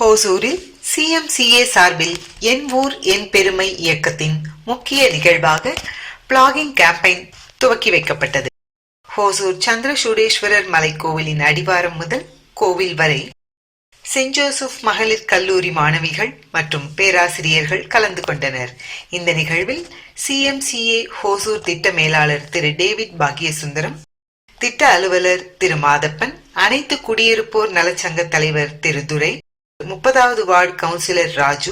ஹோசூரில் CMCA சார்பில் என் ஊர் என் பெருமை இயக்கத்தின் முக்கிய நிகழ்வாக பிளாகிங் கேம்பெயின் துவக்கி வைக்கப்பட்டது. ஹோசூர் சந்திரசூடேஸ்வரர் மலைக்கோவிலின் அடிவாரம் முதல் கோவில் வரை சென்ட் ஜோசப் மகளிர் கல்லூரி மாணவிகள் மற்றும் பேராசிரியர்கள் கலந்து கொண்டனர். இந்த நிகழ்வில் சிஎம்சிஏ ஹோசூர் திட்ட மேலாளர் திரு டேவிட் பாக்யசுந்தரம் திட்ட அலுவலர் திரு மாதப்பன் அனைத்து குடியிருப்போர் நலச்சங்க தலைவர் திரு துரை முப்பதாவது வார்டு கவுன்சிலர் ராஜு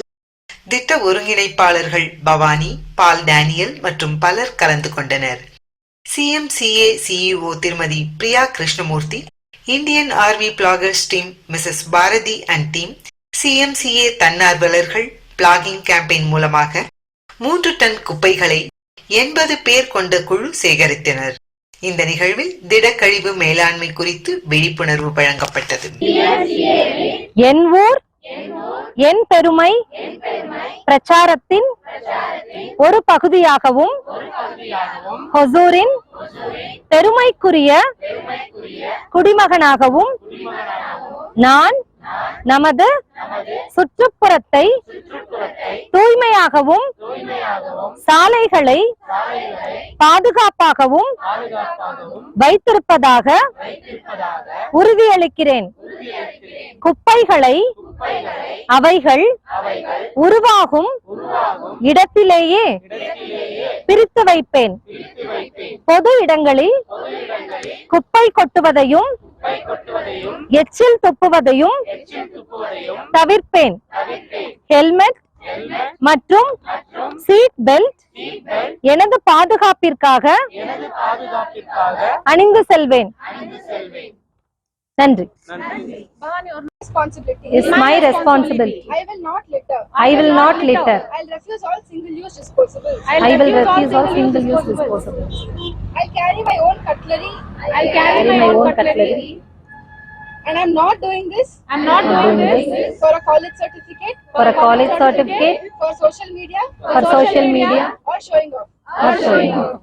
திட்ட ஒருங்கிணைப்பாளர்கள் பவானி பால் டேனியல் மற்றும் பலர் கலந்து கொண்டனர். சிஎம்சிஏ சிஇஓ திருமதி Priya Krishnamurthy Indian army bloggers team Mrs Bharathi and team CMCA தன்னார்வலர்கள் பிளாகிங் கேம்பெயின் மூலமாக மூன்று டன் குப்பைகளை எண்பது பேர் கொண்ட குழு சேகரித்தனர். இந்த நிகழ்வில் திடக்கழிவு மேலாண்மை குறித்து விழிப்புணர்வு வழங்கப்பட்டது. என் ஊர் என் பெருமை பிரச்சாரத்தின் ஒரு பகுதியாகவும் ஹொசூரின் பெருமைக்குரிய குடிமகனாகவும் நான் நமது சுற்றுப்புறத்தை தூய்மையாகவும் சாலைகளை பாதுகாப்பாகவும் வைத்திருப்பதாக உறுதியளிக்கிறேன். குப்பைகளை அவைகள் உருவாகும் இடத்திலேயே பிரித்து வைப்பேன். பொது இடங்களில் குப்பை கொட்டுவதையும் எச்சில் துப்புவதையும் தவிர்ப்பேன் ஹெல்மெட் மற்றும் சீட் பெல்ட் எனது பாதுகாப்பிற்காக அணிந்து செல்வேன் நன்றி. It's my responsibility. I will not litter. I will not litter. I'll refuse all single-use disposables. I will refuse all single-use disposables. I'll carry my own cutlery. I'll carry my own cutlery. And I'm not doing this. I'm not doing this for a college certificate. for a college certificate, For social media. for social media, Or showing off. or showing off.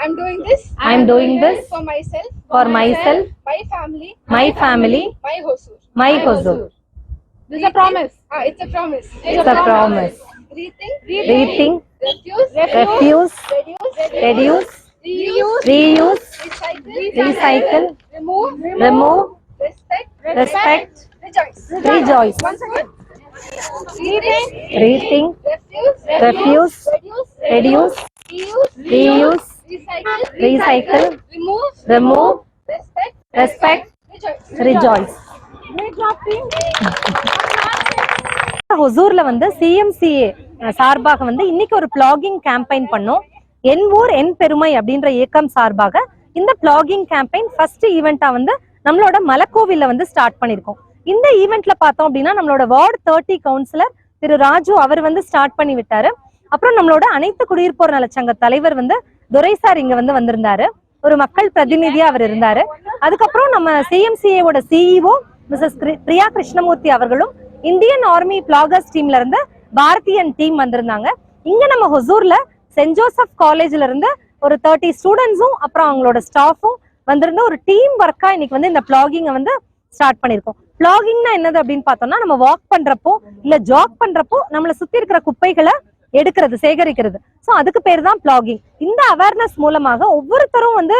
I'm doing this. I'm doing this for myself. for myself, My family. my family, My hosur. my husband. This is a promise. Ah, it's a promise. It's a promise. Rethink. Rethink, Refuse. refuse, Reduce. reduce, Reuse. reuse, Recycle. recycle, Remove. remove, Respect. respect, Rejoice. rejoice. Once again. Rethink. Rethink, Refuse. refuse, Reduce. reduce, Reuse. reuse, Recycle. recycle, Remove. remove, Respect. respect, Rejoice. rejoice. Great job, team. ஹொசூர்ல வந்து CMC சார்பாக வந்து இன்னைக்கு ஒரு blogging campaign பண்ணோம். என் ஊர் என் பெருமை அப்படின்ற இயக்கம் சார்பாக இந்த பிளாகிங் கேம்பெயின் ஃபர்ஸ்ட் ஈவெண்டா வந்து நம்மளோட மலக்கோவில்ல வந்து ஸ்டார்ட் பண்ணிருக்கோம் இந்த ஈவெண்ட்ல பார்த்தோம் அப்படின்னா நம்மளோட வார்டு தேர்ட்டி கவுன்சிலர் திரு ராஜு அவர் வந்து ஸ்டார்ட் பண்ணி விட்டாரு. அப்புறம் நம்மளோட அனைத்து குடியிருப்போர் நலச்சங்க தலைவர் வந்து துரை சார் இங்க வந்து வந்திருந்தாரு. ஒரு மக்கள் பிரதிநிதியா அவர் இருந்தாரு. அதுக்கப்புறம் நம்ம சிஎம்சிஏவோட சிஇஓ மிஸ்ஸஸ் பிரியா கிருஷ்ணமூர்த்தி அவர்களும் இந்தியன் ஆர்மி பிளாகர்ஸ் டீம்ல இருந்து பாரதியன் டீம் வந்திருந்தாங்க. இங்க நம்ம ஹொசூர்ல சென்ட் ஜோசப் காலேஜ்ல இருந்து ஒரு தேர்ட்டி ஸ்டூடெண்ட்ஸும் அப்புறம் அவங்களோட ஸ்டாஃபும் வந்திருந்த ஒரு டீம் ஒர்க்கா இன்னைக்கு வந்து இந்த பிளாகிங்கை வந்து ஸ்டார்ட் பண்ணிருக்கோம் பிளாகிங்னா என்னது அப்படின்னு பார்த்தோம்னா நம்ம வாக் பண்றப்போ இல்ல ஜாக் பண்றப்போ நம்மளை சுத்தி இருக்கிற குப்பைகளை எடுக்கிறது சேகரிக்கிறது. ஸோ அதுக்கு பேர் தான் பிளாகிங் இந்த அவேர்னஸ் மூலமாக ஒவ்வொருத்தரும் வந்து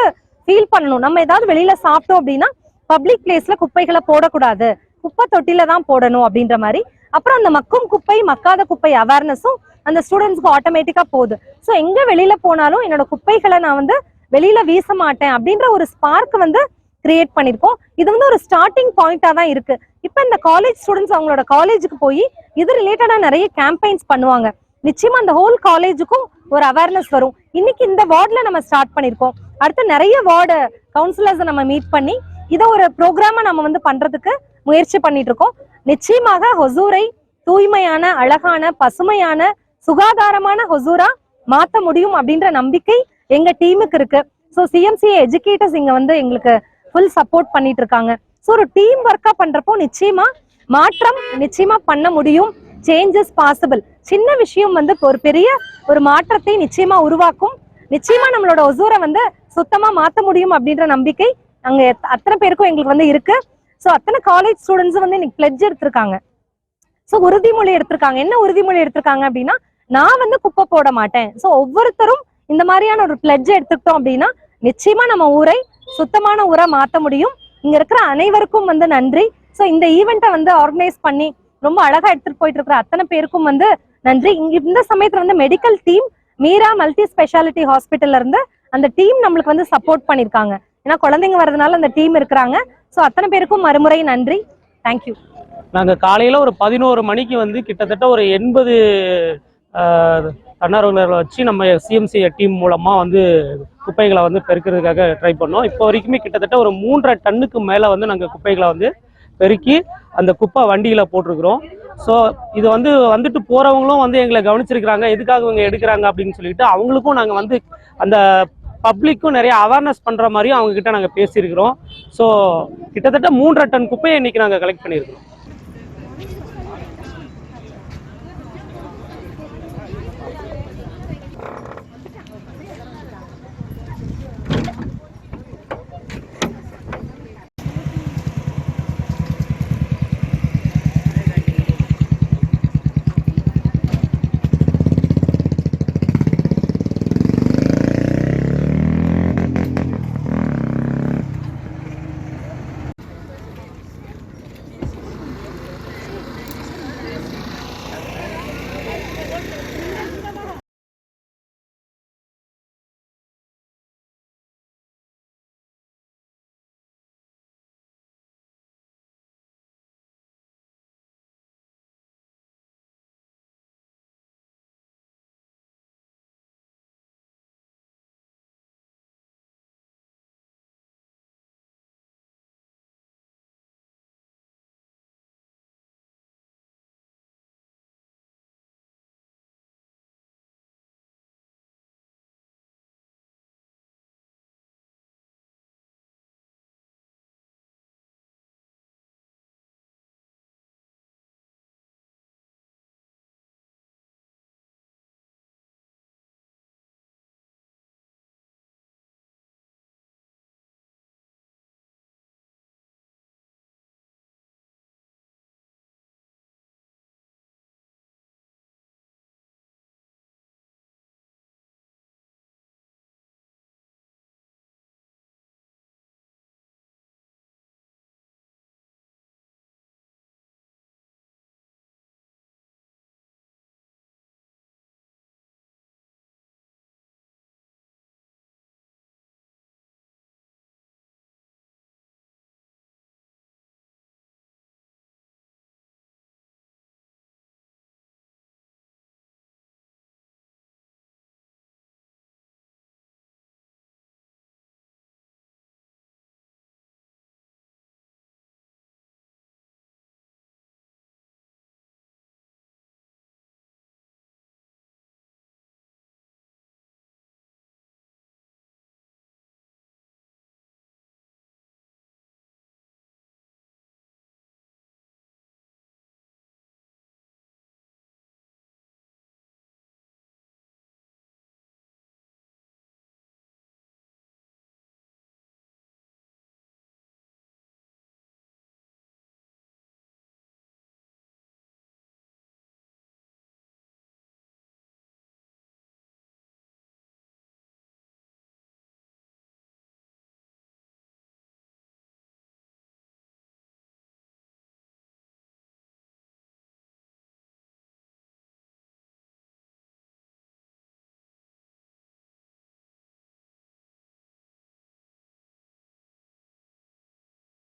ஃபீல் பண்ணணும். நம்ம ஏதாவது வெளியில சாப்பிட்டோம் அப்படின்னா பப்ளிக் பிளேஸ்ல குப்பைகளை போடக்கூடாது. குப்பை தொட்டில தான் போடணும் அப்படின்ற மாதிரி. அப்புறம் அந்த மக்கும் குப்பை மக்காத குப்பை அவேர்னஸும் அந்த ஸ்டூடெண்ட்ஸ்க்கு ஆட்டோமேட்டிக்கா போகுது. ஸோ எங்க வெளியில போனாலும் என்னோட குப்பைகளை நான் வந்து வெளியில வீச மாட்டேன் அப்படின்ற ஒரு ஸ்பார்க் வந்து கிரியேட் பண்ணிருக்கோம். இது வந்து ஒரு ஸ்டார்டிங் பாயிண்டா தான் இருக்கு. இப்போ இந்த காலேஜ் ஸ்டூடெண்ட்ஸ் அவங்களோட காலேஜுக்கு போய் இது ரிலேட்டடா நிறைய கேம்பெயின்ஸ் பண்ணுவாங்க. நிச்சயமா அந்த ஹோல் காலேஜுக்கும் ஒரு அவேர்னஸ் வரும். இன்னைக்கு இந்த வார்டில் நம்ம ஸ்டார்ட் பண்ணியிருக்கோம் அடுத்து நிறைய வார்டு கவுன்சிலர்ஸை நம்ம மீட் பண்ணி இதை ஒரு ப்ரோக்ராமை நம்ம வந்து பண்றதுக்கு முயற்சி பண்ணிட்டு இருக்கோம் நிச்சயமாக ஹொசூரை தூய்மையான அழகான பசுமையான சுகாதாரமான ஹொசூரா மாத்த முடியும் அப்படின்ற நம்பிக்கை எங்க டீமுக்கு இருக்கு. ஸோ சிஎம்சிஏ எஜுகேட்டர்ஸ் இங்க வந்து எங்களுக்கு ஃபுல் சப்போர்ட் பண்ணிட்டு இருக்காங்க ஸோ ஒரு டீம் ஒர்க்கா பண்றப்போ நிச்சயமா மாற்றம் நிச்சயமா பண்ண முடியும். சேஞ்சஸ் பாசிபிள் சின்ன விஷயம் வந்து ஒரு பெரிய ஒரு மாற்றத்தை நிச்சயமா உருவாக்கும். நிச்சயமா நம்மளோட ஒசூரை வந்து சுத்தமா மாத்த முடியும் அப்படின்ற நம்பிக்கை அங்க அத்தனை பேருக்கும் எங்களுக்கு வந்து இருக்கு. ஸோ அத்தனை காலேஜ் ஸ்டூடெண்ட்ஸும் வந்து இன்னைக்கு பிளட்ஜ் எடுத்திருக்காங்க. ஸோ உறுதிமொழி எடுத்திருக்காங்க. என்ன உறுதிமொழி எடுத்திருக்காங்க அப்படின்னா நான் வந்து குப்பை போட மாட்டேன். ஸோ ஒவ்வொருத்தரும் இந்த மாதிரியான ஒரு பிளட்ஜ் எடுத்துக்கிட்டோம் அப்படின்னா நிச்சயமா நம்ம ஊரை சுத்தமான ஊரை மாற்ற முடியும். இங்க இருக்கிற அனைவருக்கும் வந்து நன்றி. ஸோ இந்த ஈவெண்ட்டை வந்து ஆர்கனைஸ் பண்ணி ரொம்ப அழகா எடுத்துட்டு போயிட்டு இருக்கிற அத்தனை பேருக்கும் வந்து நன்றி. இங்க இந்த சமயத்துல வந்து medical team Meera multi speciality ஹாஸ்பிட்டல்ல இருந்து அந்த டீம் நம்மளுக்கு வந்து சப்போர்ட் பண்ணிருக்காங்க ஏன்னா குழந்தைங்க வர்றதுனால அந்த டீம் இருக்கிறாங்க. ஸோ அத்தனை பேருக்கும் மறுமுறை நன்றி. தேங்க்யூ நாங்கள் காலையில் ஒரு பதினோரு மணிக்கு வந்து கிட்டத்தட்ட ஒரு எண்பது தன்னார்வலர்களை வச்சு நம்ம சிஎம்சி டீம் மூலமாக வந்து குப்பைகளை வந்து பெருக்கிறதுக்காக ட்ரை பண்ணோம். இப்போ வரைக்குமே கிட்டத்தட்ட ஒரு மூன்றரை டன்னுக்கு மேலே வந்து நாங்கள் குப்பைகளை வந்து பெருக்கி அந்த குப்பை வண்டியில் போட்டிருக்கிறோம். ஸோ இது வந்து வந்துட்டு போகிறவங்களும் வந்து எங்களை கவனிச்சிருக்கிறாங்க எதுக்காக இவங்க எடுக்கிறாங்க அப்படின்னு சொல்லிட்டு அவங்களுக்கும் நாங்கள் வந்து அந்த பப்ளிக்கும் நிறைய அவேர்னஸ் பண்ணுற மாதிரியும் அவங்க கிட்ட நாங்கள் பேசியிருக்கிறோம். ஸோ கிட்டத்தட்ட மூன்றரை டன் குப்பையை இன்னைக்கு நாங்கள் கலெக்ட் பண்ணியிருக்கிறோம்.